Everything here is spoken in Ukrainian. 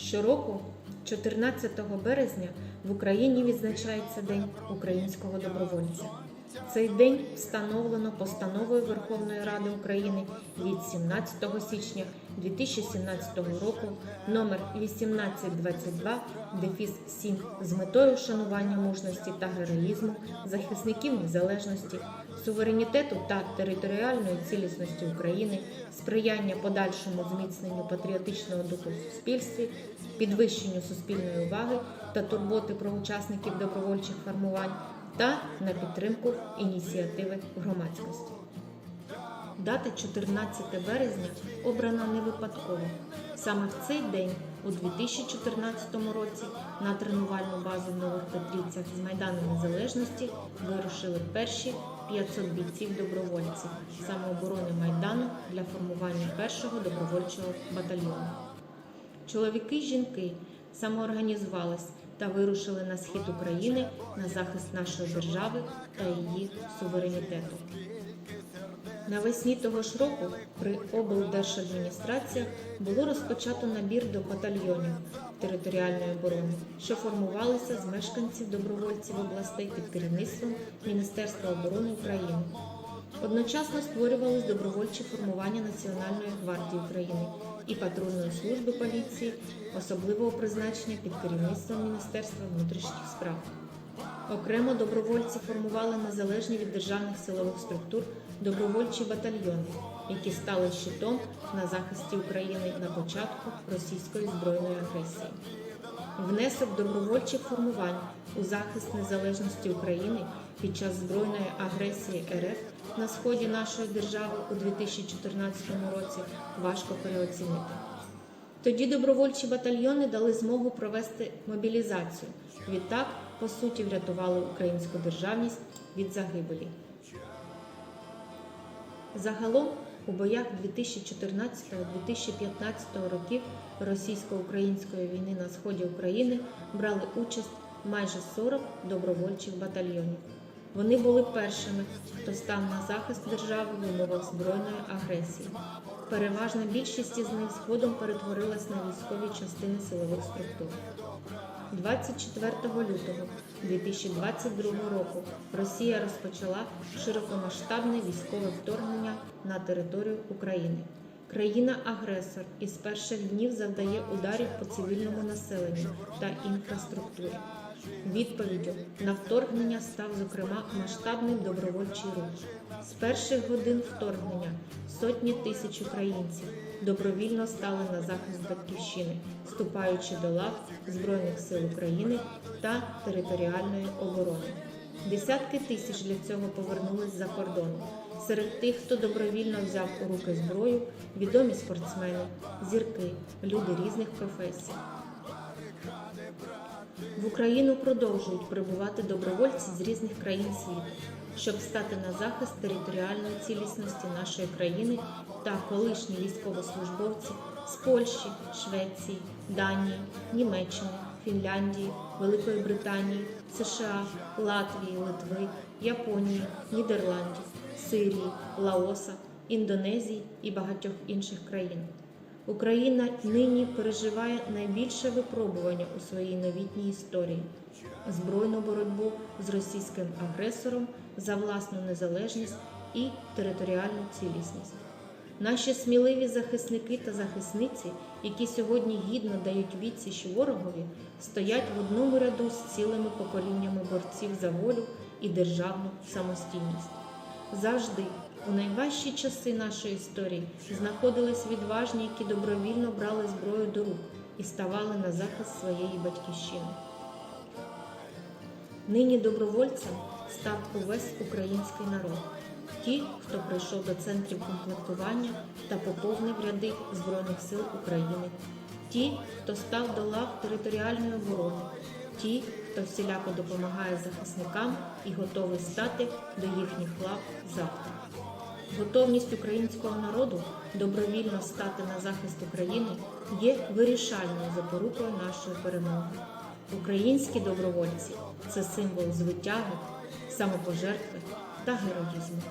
Щороку, 14 березня, в Україні відзначається День українського добровольця. Цей день встановлено постановою Верховної Ради України від 17 січня 2017 року номер 1822 дефіс 7 з метою вшанування мужності та героїзму захисників незалежності, суверенітету та територіальної цілісності України, сприяння подальшому зміцненню патріотичного духу в суспільстві, підвищенню суспільної уваги та турботи про учасників добровольчих формувань та на підтримку ініціативи громадськості. Дата 14 березня обрана не випадково. Саме в цей день, у 2014 році, на тренувальну базу в Нових Петрівцях з Майдану Незалежності вирушили перші 500 бійців-добровольців самооборони Майдану для формування першого добровольчого батальйону. Чоловіки й жінки самоорганізувались та вирушили на схід України на захист нашої держави та її суверенітету. Навесні того ж року при облдержадміністраціях було розпочато набір до батальйонів територіальної оборони, що формувалися з мешканців добровольців областей під керівництвом Міністерства оборони України. Одночасно створювались добровольчі формування Національної гвардії України і патрульної служби поліції особливого призначення під керівництвом Міністерства внутрішніх справ. Окремо добровольці формували незалежні від державних силових структур добровольчі батальйони, які стали щитом на захисті України на початку російської збройної агресії. Внесок добровольчих формувань у захист незалежності України під час збройної агресії РФ на сході нашої держави у 2014 році важко переоцінити. Тоді добровольчі батальйони дали змогу провести мобілізацію. Відтак, по суті, врятували українську державність від загибелі. Загалом у боях 2014-2015 років російсько-української війни на сході України брали участь майже 40 добровольчих батальйонів. Вони були першими, хто став на захист держави в умовах збройної агресії. Переважна більшість із них згодом перетворилась на військові частини силових структур. 24 лютого 2022 року Росія розпочала широкомасштабне військове вторгнення на територію України. Країна-агресор із перших днів завдає ударів по цивільному населенню та інфраструктурі. Відповіддю на вторгнення став, зокрема, масштабний добровольчий рух. З перших годин вторгнення сотні тисяч українців добровільно стали на захист батьківщини, вступаючи до лав Збройних сил України та територіальної оборони. Десятки тисяч для цього повернулись за кордон. Серед тих, хто добровільно взяв у руки зброю, відомі спортсмени, зірки, люди різних професій. В Україну продовжують прибувати добровольці з різних країн світу, щоб стати на захист територіальної цілісності нашої країни та колишні військовослужбовці з Польщі, Швеції, Данії, Німеччини, Фінляндії, Великої Британії, США, Латвії, Литви, Японії, Нідерландів, Сирії, Лаоса, Індонезії і багатьох інших країн. Україна нині переживає найбільше випробування у своїй новітній історії збройну боротьбу з російським агресором за власну незалежність і територіальну цілісність. Наші сміливі захисники та захисниці, які сьогодні гідно дають відсіч ворогові, стоять в одному ряду з цілими поколіннями борців за волю і державну самостійність. Завжди у найважчі часи нашої історії знаходились відважні, які добровільно брали зброю до рук і ставали на захист своєї батьківщини. Нині добровольцем став увесь український народ. Ті, хто прийшов до центрів комплектування та поповнив ряди Збройних сил України, ті, хто став до лав територіальної оборони, ті, хто всіляко допомагає захисникам і готовий стати до їхніх лав завтра. Готовність українського народу добровільно стати на захист України є вирішальною запорукою нашої перемоги. Українські добровольці це символ звитяги, самопожертви та героїзму.